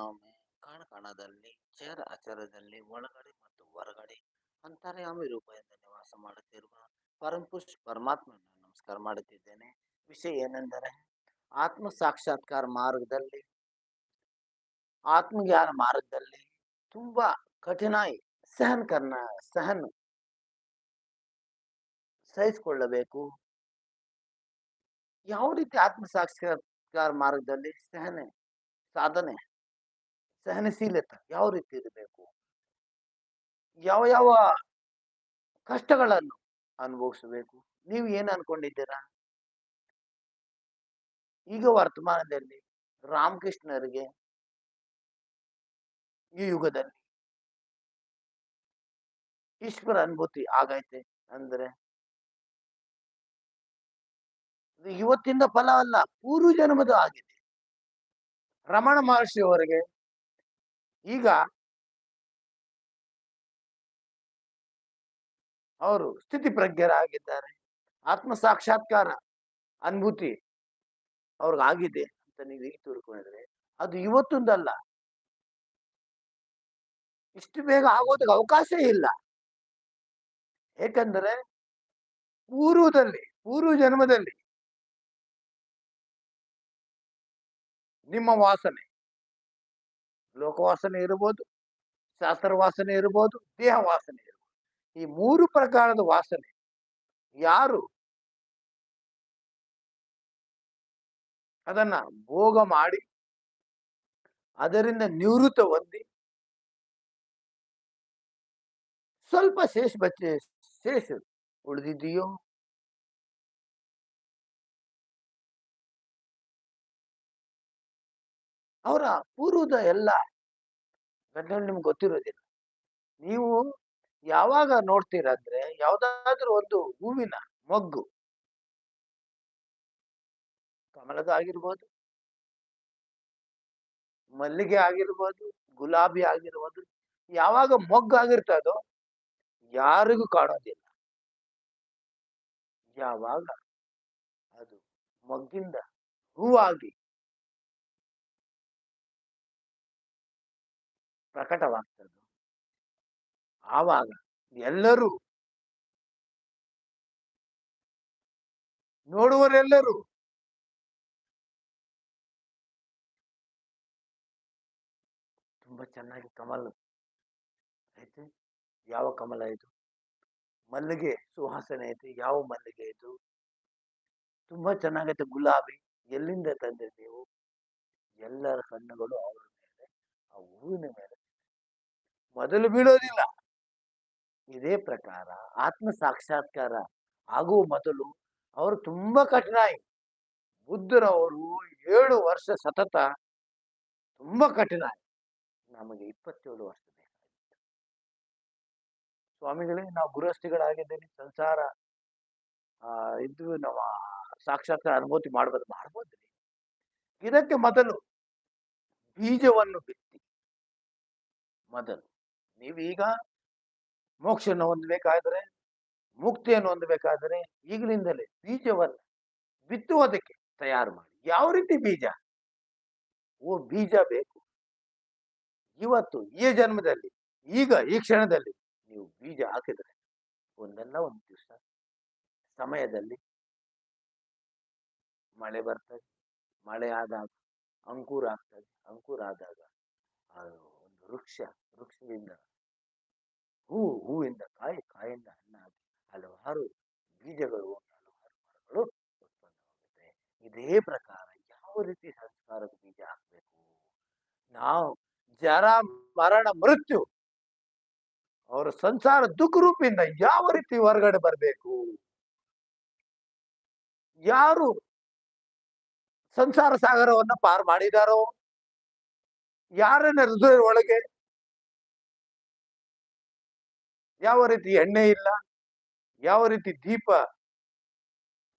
ಕೆಲವೊಮ್ಮೆ ಕಾಣ ಕಾಣದಲ್ಲಿ ಚರ ಅಚರದಲ್ಲಿ ಒಳಗಡೆ ಮತ್ತು ಹೊರಗಡೆ ಅಂತರ್ಯಾಮಿ ರೂಪದಿಂದ ನಿವಾಸ ಮಾಡುತ್ತಿರುವ ಪರಮಪುರುಷ ಪರಮಾತ್ಮನ ನಮಸ್ಕಾರ ಮಾಡುತ್ತಿದ್ದೇನೆ. ವಿಷಯ ಏನೆಂದರೆ, ಆತ್ಮ ಸಾಕ್ಷಾತ್ಕಾರ ಮಾರ್ಗದಲ್ಲಿ, ಆತ್ಮಜ್ಞಾನ ಮಾರ್ಗದಲ್ಲಿ ತುಂಬಾ ಕಠಿಣಾಯಿ ಸಹನ್ ಕರ್ನ, ಸಹನ್ ಸಹಿಸಿಕೊಳ್ಳಬೇಕು. ಯಾವ ರೀತಿ ಆತ್ಮ ಸಾಕ್ಷಾತ್ಕಾರ ಮಾರ್ಗದಲ್ಲಿ ಸಹನೆ, ಸಾಧನೆ ಸಹನಶೀಲತೆ ಯಾವ ರೀತಿ ಇರಬೇಕು? ಯಾವ ಯಾವ ಕಷ್ಟಗಳನ್ನು ಅನುಭವಿಸಬೇಕು? ನೀವು ಏನ್ ಅನ್ಕೊಂಡಿದ್ದೀರಾ? ಈಗ ವರ್ತಮಾನದಲ್ಲಿ ರಾಮಕೃಷ್ಣರಿಗೆ ಈ ಯುಗದಲ್ಲಿ ಈಶ್ವರ ಅನುಭೂತಿ ಆಗೈತೆ ಅಂದ್ರೆ? ಇವತ್ತಿಂದ ಫಲ ಅಲ್ಲ ಪೂರ್ವ ಜನ್ಮದ ಆಗಿದೆ. ರಮಣ ಮಹರ್ಷಿ ಅವರಿಗೆ ಈಗ ಅವರು ಸ್ಥಿತಿ ಪ್ರಜ್ಞರಾಗಿದ್ದಾರೆ ಆತ್ಮ ಸಾಕ್ಷಾತ್ಕಾರ ಅನುಭೂತಿ ಅವ್ರಿಗಾಗಿದೆ ಅಂತ ನೀವು ಈಗ ತಿಳ್ಕೊಂಡಿದ್ರೆ ಅದು ಇವತ್ತೊಂದಲ್ಲ. ಇಷ್ಟು ಬೇಗ ಆಗೋದಕ್ಕೆ ಅವಕಾಶ ಇಲ್ಲ. ಏಕೆಂದರೆ ಪೂರ್ವದಲ್ಲಿ, ಪೂರ್ವ ಜನ್ಮದಲ್ಲಿ ನಿಮ್ಮ ವಾಸನೆ ಲೋಕವಾಸನೆ ಇರ್ಬೋದು ಶಾಸ್ತ್ರ ವಾಸನೆ ಇರ್ಬೋದು ದೇಹ ವಾಸನೆ ಇರಬಹುದು ಈ ಮೂರು ಪ್ರಕಾರದ ವಾಸನೆ ಯಾರು? ಅದನ್ನ ಭೋಗ ಮಾಡಿ, ಅದರಿಂದ ನಿವೃತ್ತ ಹೊಂದಿ, ಸ್ವಲ್ಪ ಶೇಷ ಬಚ್ಚ ಶೇಷ ಉಳಿದಿದೆಯೋ? ಅವರ ಪೂರ್ವದ ಎಲ್ಲ ಘಟನೆ ನಿಮ್ಗೆ ಗೊತ್ತಿರೋದಿಲ್ಲ. ನೀವು ಯಾವಾಗ ನೋಡ್ತೀರಂದ್ರೆ ಯಾವ್ದಾದ್ರೂ ಒಂದು ಹೂವಿನ ಮೊಗ್ಗು. ಕಮಲದ ಆಗಿರ್ಬೋದು. ಮಲ್ಲಿಗೆ ಆಗಿರ್ಬೋದು, ಗುಲಾಬಿ ಆಗಿರ್ಬೋದು, ಯಾವಾಗ ಮೊಗ್ಗು ಆಗಿರ್ತದೋ ಯಾರಿಗೂ ಕಾಣೋದಿಲ್ಲ. ಯಾವಾಗ ಅದು ಮೊಗ್ಗಿಂದ ಹೂವಾಗಿ ಪ್ರಕಟವಾಗ್ತದೆ ಆವಾಗ ಎಲ್ಲರೂ ನೋಡುವರೆಲ್ಲರೂ ತುಂಬಾ ಚೆನ್ನಾಗಿ ಕಮಲ ಐತೆ. ಯಾವ ಕಮಲ ಇದು? ಮಲ್ಲಿಗೆ ಸುಹಾಸನೆ ಐತೆ. ಯಾವ ಮಲ್ಲಿಗೆ ಇದು? ತುಂಬಾ ಚೆನ್ನಾಗೈತೆ ಗುಲಾಬಿ. ಎಲ್ಲಿಂದ ತಂದಿರಿ ಎಲ್ಲರ ಕಣ್ಣುಗಳು ಅವರ ಮೊದಲು ಬೀಳೋದಿಲ್ಲ. ಇದೇ ಪ್ರಕಾರ ಆತ್ಮ ಸಾಕ್ಷಾತ್ಕಾರ ಆಗುವ ಮೊದಲು ಅವರು ತುಂಬಾ ಕಠಿಣಾಯಿ. ಬುದ್ಧರವರು ಏಳು ವರ್ಷ ಸತತ ತುಂಬಾ ಕಠಿಣಾಯಿ. ನಮಗೆ ಇಪ್ಪತ್ತೇಳು ವರ್ಷ ಬೇಕಾಗಿತ್ತು. ಸ್ವಾಮಿಗಳೇ, ನಾವು ಗೃಹಸ್ಥಿಗಳಾಗಿದ್ದೇನೆ, ಸಂಸಾರ, ಆ ಇದ್ದು ನಾವು ಸಾಕ್ಷಾತ್ಕಾರ ಅನುಭೂತಿ ಮಾಡ್ಬೋದು, ಮಾಡ್ಬೋದ್ರಿ. ಇದಕ್ಕೆ ಮೊದಲು ಬೀಜವನ್ನು ಬಿತ್ತಿ. ಮೊದಲು. ನೀವೀಗ ಮೋಕ್ಷನ ಹೊಂದಬೇಕಾದ್ರೆ, ಮುಕ್ತಿಯನ್ನು ಹೊಂದಬೇಕಾದ್ರೆ ಈಗಲಿಂದಲೇ ಬೀಜವನ್ನು ಬಿತ್ತುವುದಕ್ಕೆ ತಯಾರು ಮಾಡಿ. ಯಾವ ರೀತಿ ಬೀಜ? ಓ, ಬೀಜ ಬೇಕು. ಇವತ್ತು ಈ ಜನ್ಮದಲ್ಲಿ, ಈಗ ಈ ಕ್ಷಣದಲ್ಲಿ ನೀವು ಬೀಜ ಹಾಕಿದ್ರೆ ಒಂದಲ್ಲ ಒಂದು ದಿವಸ ಸಮಯದಲ್ಲಿ ಮಳೆ ಬರ್ತದೆ. ಮಳೆ ಆದಾಗ ಅಂಕುರ ಆಗ್ತದೆ. ಅಂಕುರ ಆದಾಗ ಒಂದು ವೃಕ್ಷ, ವೃಕ್ಷದಿಂದ ಹೂ ಹೂವಿಂದ ಕಾಯಿ, ಕಾಯಿಂದ ಹಣ್ಣಾಗಿ ಹಲವಾರು ಬೀಜಗಳು ಹಲವಾರು ಮರಗಳು ಉತ್ಪನ್ನವಾಗುತ್ತೆ. ಇದೇ ಪ್ರಕಾರ ಯಾವ ರೀತಿ ಸಂಸ್ಕಾರದ ಬೀಜ ಹಾಕಬೇಕು? ನಾವು ಜರ ಮರಣ ಮೃತ್ಯು, ಅವರ ಸಂಸಾರ ದುಃಖ ರೂಪಿಂದ ಯಾವ ರೀತಿ ಹೊರಗಡೆ ಬರಬೇಕು? ಯಾರು ಸಂಸಾರ ಸಾಗರವನ್ನ ಪಾರು ಮಾಡಿದಾರೋ? ಯಾರನ್ನ ಹೃದಯ ಒಳಗೆ ಯಾವ ರೀತಿ ಎಣ್ಣೆ ಇಲ್ಲ? ಯಾವ ರೀತಿ ದೀಪ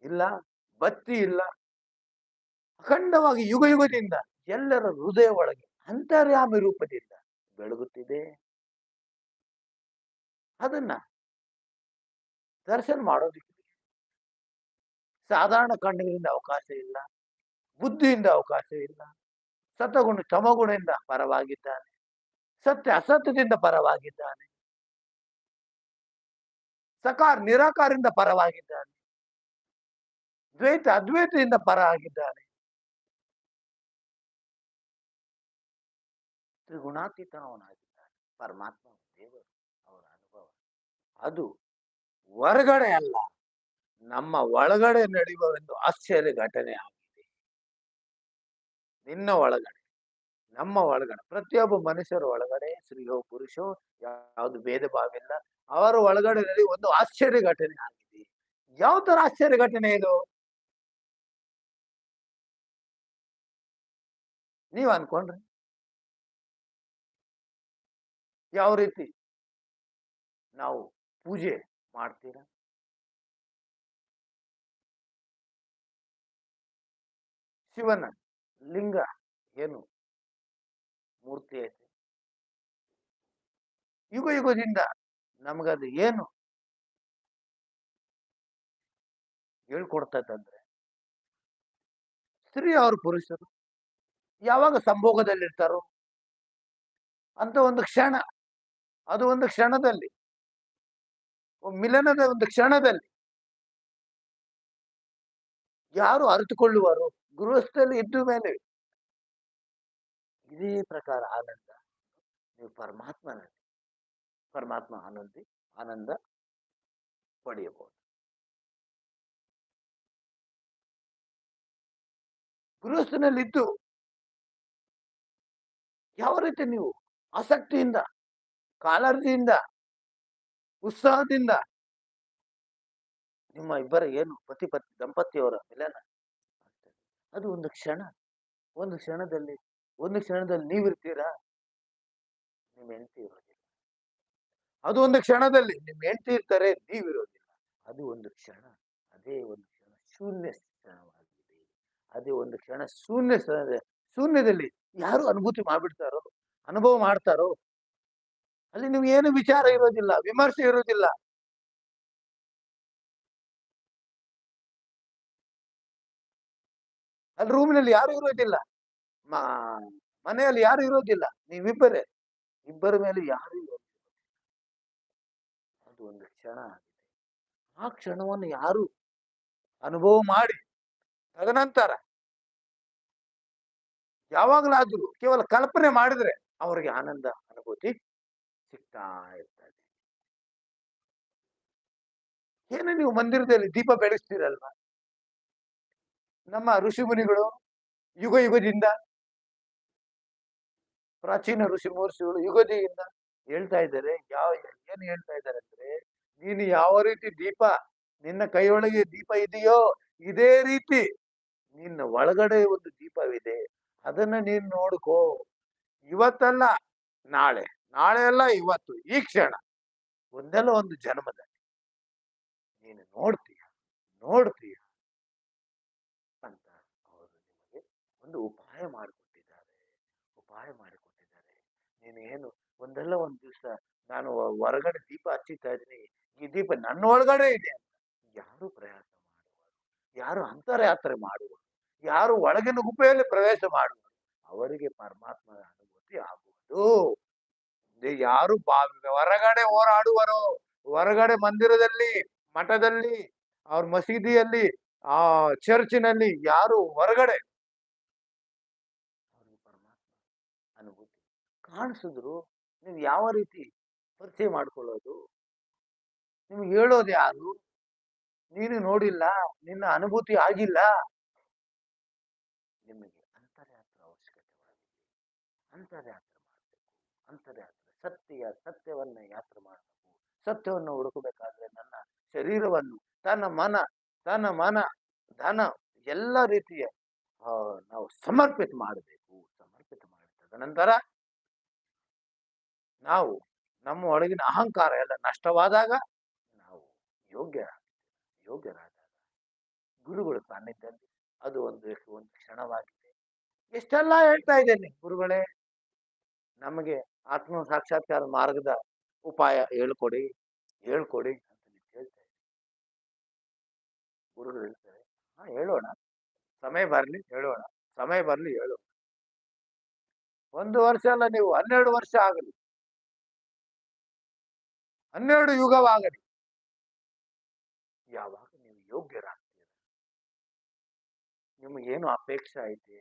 ಇಲ್ಲ? ಬತ್ತಿ ಇಲ್ಲ? ಅಖಂಡವಾಗಿ ಯುಗ ಯುಗದಿಂದ ಎಲ್ಲರ ಹೃದಯ ಒಳಗೆ ಅಂತರ್ಯಾಮಿ ರೂಪದಿಂದ ಬೆಳಗುತ್ತಿದೆ. ಅದನ್ನ ದರ್ಶನ ಮಾಡೋದಿಕ್ಕೆ ಸಾಧಾರಣ ಕಣ್ಣಿನಿಂದ ಅವಕಾಶ ಇಲ್ಲ. ಬುದ್ಧಿಯಿಂದ ಅವಕಾಶ ಇಲ್ಲ. ಸತಗುಣ ತಮಗುಣದಿಂದ ಪರವಾಗಿದ್ದಾನೆ. ಸತ್ಯ ಅಸತ್ಯದಿಂದ ಪರವಾಗಿದ್ದಾನೆ. ಸಕಾರ ನಿರಾಕಾರದಿಂದ ಪರವಾಗಿದ್ದಾನೆ. ದ್ವೈತ ಅದ್ವೈತದಿಂದ ಪರ ಆಗಿದ್ದಾನೆ ತ್ರಿಗುಣಾತೀತನವನಾಗಿದ್ದಾನೆ. ಪರಮಾತ್ಮ ದೇವರು ಅವರ ಅನುಭವ. ಅದು ಹೊರಗಡೆ ಅಲ್ಲ, ನಮ್ಮ ಒಳಗಡೆ ನಡೆಯುವ ಒಂದು ಆಶ್ಚರ್ಯ ಘಟನೆ ಆಗಿದೆ. ನಿನ್ನ ಒಳಗಡೆ. ನಮ್ಮ ಒಳಗಡೆ, ಪ್ರತಿಯೊಬ್ಬ ಮನುಷ್ಯರ ಒಳಗಡೆ, ಸ್ತ್ರೀಯೋ, ಪುರುಷೋ, ಯಾವ್ದು ಭೇದ ಭಾವ ಇಲ್ಲ. ಅವರ ಒಳಗಡೆ ಒಂದು ಆಶ್ಚರ್ಯ ಘಟನೆ ಆಗಿದೆ. ಯಾವ ತರ ಆಶ್ಚರ್ಯ ಘಟನೆ ಇದು? ನೀವ್ ಅನ್ಕೊಂಡ್ರಿ. ಯಾವ ರೀತಿ? ನಾವು ಪೂಜೆ ಮಾಡ್ತೀರಾ? ಶಿವನ ಲಿಂಗ ಏನು? ಮೂರ್ತಿ ಐತೆ. ಯುಗ ಯುಗದಿಂದ ನಮಗದು ಏನು ಹೇಳ್ಕೊಡ್ತದಂದ್ರೆ ಸ್ತ್ರೀ ಅವ್ರ ಪುರುಷರು? ಯಾವಾಗ ಸಂಭೋಗದಲ್ಲಿರ್ತಾರೋ ಅಂತ ಒಂದು ಕ್ಷಣ. ಅದು ಒಂದು ಕ್ಷಣದಲ್ಲಿ. ಮಿಲನದ ಒಂದು ಕ್ಷಣದಲ್ಲಿ. ಯಾರು ಅರಿತುಕೊಳ್ಳುವರು ಗೃಹಸ್ಥಲ್ಲಿ ಇದ್ದ ಮೇಲೆ ಇದೇ ಪ್ರಕಾರ ಆನಂದ. ನೀವು ಪರಮಾತ್ಮನಲ್ಲಿ, ಪರಮಾತ್ಮ ಆನಂದಿ, ಆನಂದ ಪಡೆಯಬಹುದು. ಗೃಹಸ್ಥನಲ್ಲಿದ್ದು ಯಾವ ರೀತಿ ನೀವು ಆಸಕ್ತಿಯಿಂದ, ಕಾಲರ್ಜಿಯಿಂದ, ಉತ್ಸಾಹದಿಂದ ನಿಮ್ಮ ಇಬ್ಬರ ಏನು ಪತಿ ದಂಪತಿಯವರ ಮಿಲನ ಅದು ಒಂದು ಕ್ಷಣ. ಒಂದು ಕ್ಷಣದಲ್ಲಿ ಒಂದು ಕ್ಷಣದಲ್ಲಿ ನೀವಿರ್ತೀರಾ? ನಿಮ್ಮ ಹೆಂಡತಿ ಇರೋದಿಲ್ಲ. ಅದು ಒಂದು ಕ್ಷಣದಲ್ಲಿ ನಿಮ್ಮ ಹೆಂಡತಿ ಇರ್ತಾರೆ, ನೀವಿರೋದಿಲ್ಲ. ಅದು ಒಂದು ಕ್ಷಣ. ಅದೇ ಒಂದು ಕ್ಷಣ. ಶೂನ್ಯ ಕ್ಷಣವಾಗಿದೆ. ಅದೇ ಒಂದು ಕ್ಷಣ. ಶೂನ್ಯ ಶೂನ್ಯದಲ್ಲಿ ಯಾರು ಅನುಭೂತಿ ಮಾಡ್ಬಿಡ್ತಾರೋ, ಅನುಭವ ಮಾಡ್ತಾರೋ, ಅಲ್ಲಿ ನೀವು ಏನು ವಿಚಾರ ಇರೋದಿಲ್ಲ, ವಿಮರ್ಶೆ ಇರೋದಿಲ್ಲ. ಅಲ್ಲಿ ರೂಮಿನಲ್ಲಿ ಯಾರು ಇರೋದಿಲ್ಲ. ಮ- ಮನೆಯಲ್ಲಿ ಯಾರು ಇರೋದಿಲ್ಲ. ನೀವಿಬ್ಬರೇ. ಇಬ್ಬರ ಮೇಲೆ ಯಾರು ಇರೋದಿಲ್ಲ. ಅದು ಒಂದು ಕ್ಷಣ ಆಗಿದೆ. ಆ ಕ್ಷಣವನ್ನು ಯಾರು ಅನುಭವ ಮಾಡಿ ತದನಂತರ ಯಾವಾಗಲಾದ್ರೂ ಕೇವಲ ಕಲ್ಪನೆ ಮಾಡಿದ್ರೆ ಅವರಿಗೆ ಆನಂದ, ಅನುಭೂತಿ ಸಿಗ್ತಾ ಇರ್ತದೆ. ಏನು ನೀವು ಮಂದಿರದಲ್ಲಿ ದೀಪ ಬೆಳೆಸ್ತೀರಲ್ವಾ? ನಮ್ಮ ಋಷಿ ಮುನಿಗಳು ಯುಗ ಯುಗದಿಂದ ಪ್ರಾಚೀನ ಋಷಿ ಮಹರ್ಷಿಗಳು ಯುಗದಿಯಿಂದ ಹೇಳ್ತಾ ಇದ್ದಾರೆ. ಯಾವ ಏನ್ ಹೇಳ್ತಾ ಇದ್ದಾರೆ ಅಂದ್ರೆ, ನೀನು ಯಾವ ರೀತಿ ದೀಪ, ನಿನ್ನ ಕೈಯೊಳಗೆ ದೀಪ ಇದೆಯೋ ಇದೇ ರೀತಿ ನಿನ್ನ ಒಳಗಡೆ ಒಂದು ದೀಪವಿದೆ. ಅದನ್ನ ನೀನ್ ನೋಡ್ಕೋ. ಇವತ್ತಲ್ಲ, ನಾಳೆ ನಾಳೆ ಅಲ್ಲ, ಇವತ್ತು, ಈ ಕ್ಷಣ. ಒಂದಲ್ಲ ಒಂದು ಜನ್ಮದಲ್ಲಿ. ನೀನು ನೋಡ್ತೀಯ ನೋಡ್ತೀಯ ಅಂತ ಅವರು ನಿಮಗೆ ಒಂದು ಉಪಾಯ ಮಾಡಿಕೊಟ್ಟಿದ್ದಾರೆ ನೀನು ಏನು ಒಂದಲ್ಲ ಒಂದು ದಿವ್ಸ ನಾನು ಹೊರಗಡೆ ದೀಪ ಹಚ್ಚಿತಾ ಇದ್ದೀನಿ. ಈ ದೀಪ ನನ್ನ ಒಳಗಡೆ ಇದೆ ಯಾರು ಪ್ರಯಾಸ ಮಾಡುವರು ಯಾರು ಅಂತರಯಾತ್ರೆ ಮಾಡುವರು ಯಾರು ಒಳಗಿನ ಗುಪೆಯಲ್ಲಿ ಪ್ರವೇಶ ಮಾಡುವರು ಅವರಿಗೆ ಪರಮಾತ್ಮನ ಅನುಭೂತಿ ಆಗುವುದು. ಯಾರು ಹೊರಗಡೆ ಹೋರಾಡುವರು, ಹೊರಗಡೆ ಮಂದಿರದಲ್ಲಿ, ಮಠದಲ್ಲಿ, ಅವ್ರ ಮಸೀದಿಯಲ್ಲಿ, ಆ ಚರ್ಚಿನಲ್ಲಿ ಯಾರು ಹೊರಗಡೆ ಅವ್ರಿಗೆ ಪರಮಾತ್ಮ ಅನುಭೂತಿ ಕಾಣಿಸಿದ್ರು, ನೀವು ಯಾವ ರೀತಿ ಪರಿಚಯ ಮಾಡ್ಕೊಳ್ಳೋದು? ನಿಮ್ಗೆ ಹೇಳೋದು ಯಾರು? ನೀನು ನೋಡಿಲ್ಲ, ನಿನ್ನ ಅನುಭೂತಿ ಆಗಿಲ್ಲ? ನಿಮಗೆ ಅಂತರ್ಯಾತ್ರ ಅವಶ್ಯಕತೆವಾಗಿದೆ ಅಂತರ್ಯಾತ್ರ ಮಾಡಬೇಕು. ಅಂತರ್ಯಾತ್ರ ಸತ್ಯ, ಸತ್ಯವನ್ನ ಯಾತ್ರೆ ಮಾಡಬೇಕು. ಸತ್ಯವನ್ನು ಹುಡುಕಬೇಕಾದ್ರೆ ನನ್ನ ಶರೀರವನ್ನು, ತನ್ನ ಮನ ತನ್ನ ಮನ, ಧನ ಎಲ್ಲ ರೀತಿಯ ನಾವು ಸಮರ್ಪಿತ ಮಾಡಬೇಕು. ಸಮರ್ಪಿತ ಮಾಡಿದ ತದನಂತರ ನಾವು ನಮ್ಮ ಒಳಗಿನ ಅಹಂಕಾರ ಎಲ್ಲ ನಷ್ಟವಾದಾಗ ನಾವು ಯೋಗ್ಯ, ಯೋಗ್ಯರಾದಾಗ ಗುರುಗಳ ಸಾನ್ನಿಧ್ಯದಲ್ಲಿ ಅದು ಒಂದು ಒಂದು ಕ್ಷಣವಾಗಿದೆ. ಎಷ್ಟೆಲ್ಲ ಹೇಳ್ತಾ ಇದ್ದೇನೆ ಗುರುಗಳೇ, ನಮಗೆ ಆತ್ಮ ಸಾಕ್ಷಾತ್ಕಾರ ಮಾರ್ಗದ ಉಪಾಯ ಹೇಳ್ಕೊಡಿ ಹೇಳ್ಕೊಡಿ ಅಂತ ನೀವು ಕೇಳ್ತಾ ಇದ್ದೀನಿ. ಗುರುಗಳು ಹೇಳ್ತಾರೆ, ಹಾ ಹೇಳೋಣ, ಸಮಯ ಬರಲಿ ಹೇಳೋಣ, ಸಮಯ ಬರಲಿ ಹೇಳೋಣ. ಒಂದು ವರ್ಷ ಅಲ್ಲ ನೀವು ಹನ್ನೆರಡು ವರ್ಷ ಆಗಲಿ. ಹನ್ನೆರಡು ಯುಗವಾಗಲಿ. ಯಾವಾಗ ನೀವು ಯೋಗ್ಯರಾಗ್ತೀರ? ನಿಮಗೇನು ಅಪೇಕ್ಷೆ ಐತೆ?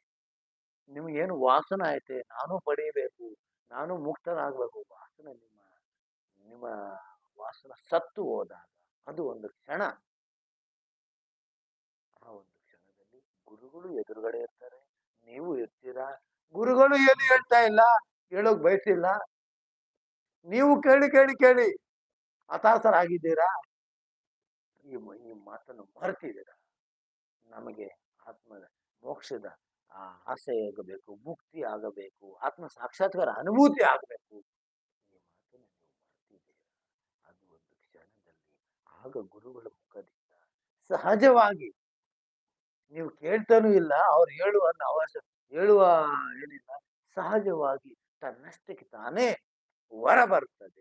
ನಿಮಗೇನು ವಾಸನ ಐತೆ? ನಾನು ಪಡೆಯಬೇಕು ನಾನು ಮುಕ್ತನಾಗಬೇಕು. ವಾಸನ ನಿಮ್ಮ ನಿಮ್ಮ ವಾಸನ ಸತ್ತು ಹೋದಾಗ ಅದು ಒಂದು ಕ್ಷಣ. ಆ ಒಂದು ಕ್ಷಣದಲ್ಲಿ ಗುರುಗಳು ಎದುರುಗಡೆ ಇರ್ತಾರೆ. ನೀವು ಇರ್ತೀರಾ? ಗುರುಗಳು ಏನು ಹೇಳ್ತಾ ಇಲ್ಲ? ಹೇಳೋಕ್ ಬಯಸಿಲ್ಲ? ನೀವು ಕೇಳಿ ಕೇಳಿ ಕೇಳಿ. ಹತಾಶರಾಗಿದ್ದೀರಾ ಈ ಈ ಮಾತನ್ನು ಮರೆತಿದ್ದೀರಾ? ನಮಗೆ ಆತ್ಮದ, ಮೋಕ್ಷದ ಆ ಆಸೆ ಆಗಬೇಕು, ಮುಕ್ತಿ ಆಗಬೇಕು, ಆತ್ಮ ಸಾಕ್ಷಾತ್ಕಾರ ಅನುಭೂತಿ ಆಗಬೇಕು. ಈ ಮಾತನ್ನು ನೀವು ಮರೆತಿದ್ದೀರಾ? ಅದು ಒಂದು ಕ್ಷಣದಲ್ಲಿ ಆಗ ಗುರುಗಳ ಮುಖದಿಂದ ಸಹಜವಾಗಿ ನೀವು ಕೇಳ್ತಾನೂ ಇಲ್ಲ, ಅವ್ರು ಹೇಳುವ ಅವಶ್ಯ, ಹೇಳುವ ಏನಿಲ್ಲ, ಸಹಜವಾಗಿ ತನ್ನಷ್ಟಕ್ಕೆ ತಾನೇ ಹೊರ ಬರುವಾಗ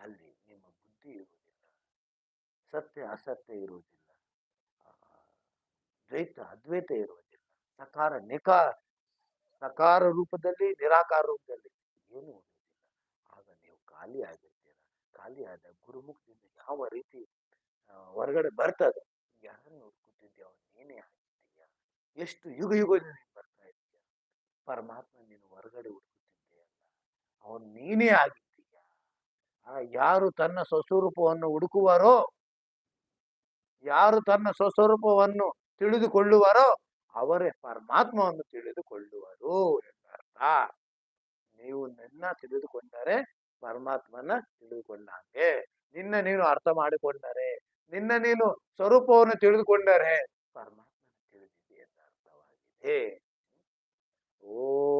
ಅಲ್ಲಿ ನಿಮ್ಮ ಬುದ್ಧಿ ಇರುವುದಿಲ್ಲ ಸತ್ಯ ಅಸತ್ಯ ಇರುವುದಿಲ್ಲ ದ್ವೈತ ಅದ್ವೈತ ಇರುವುದಿಲ್ಲ ಸಕಾರ ನಿಕಾರ ಸಕಾರ ರೂಪದಲ್ಲಿ ನಿರಾಕಾರ ರೂಪದಲ್ಲಿ ಏನೂ ಇರುವುದಿಲ್ಲ. ಆಗ ನೀವು ಖಾಲಿ ಆಗಿರ್ತೀರ ಖಾಲಿ ಆದ ಗುರುಮುಖದಿಂದ ಯಾವ ರೀತಿ ಹೊರಗಡೆ ಬರ್ತದೆ? ಯಾರನ್ನು ಅವನು ನೀನೇ ಆಗಿದ್ದೀಯ? ಎಷ್ಟು ಯುಗ ಯುಗದಿಂದ ಬರ್ತಾ ಇದೀಯ ಪರಮಾತ್ಮ ನೀನು ಹೊರಗಡೆ ಹುಡುಕುತ್ತಿದ್ದೀಯಲ್ಲ ಅವನು ನೀನೇ ಆಗಿದ್ದೀಯ ಆ, ಯಾರು ತನ್ನ ಸ್ವಸ್ವರೂಪವನ್ನು ಹುಡುಕುವರೋ, ಯಾರು ತನ್ನ ಸ್ವಸ್ವರೂಪವನ್ನು ತಿಳಿದುಕೊಳ್ಳುವರೋ, ಅವರೇ ಪರಮಾತ್ಮವನ್ನು ತಿಳಿದುಕೊಳ್ಳುವರು ಎಂದರ್ಥ. ನೀವು ನನ್ನ ತಿಳಿದುಕೊಂಡರೆ ಪರಮಾತ್ಮನ ತಿಳಿದುಕೊಂಡಂಗೆ. ನಿನ್ನ ನೀನು ಅರ್ಥ ಮಾಡಿಕೊಂಡರೆ, ನಿನ್ನ ನೀನು ಸ್ವರೂಪವನ್ನು ತಿಳಿದುಕೊಂಡರೆ ಪರಮಾತ್ಮನ ತಿಳಿದಿದೆ ಎಂದ ಅರ್ಥವಾಗಿದೆ ಓ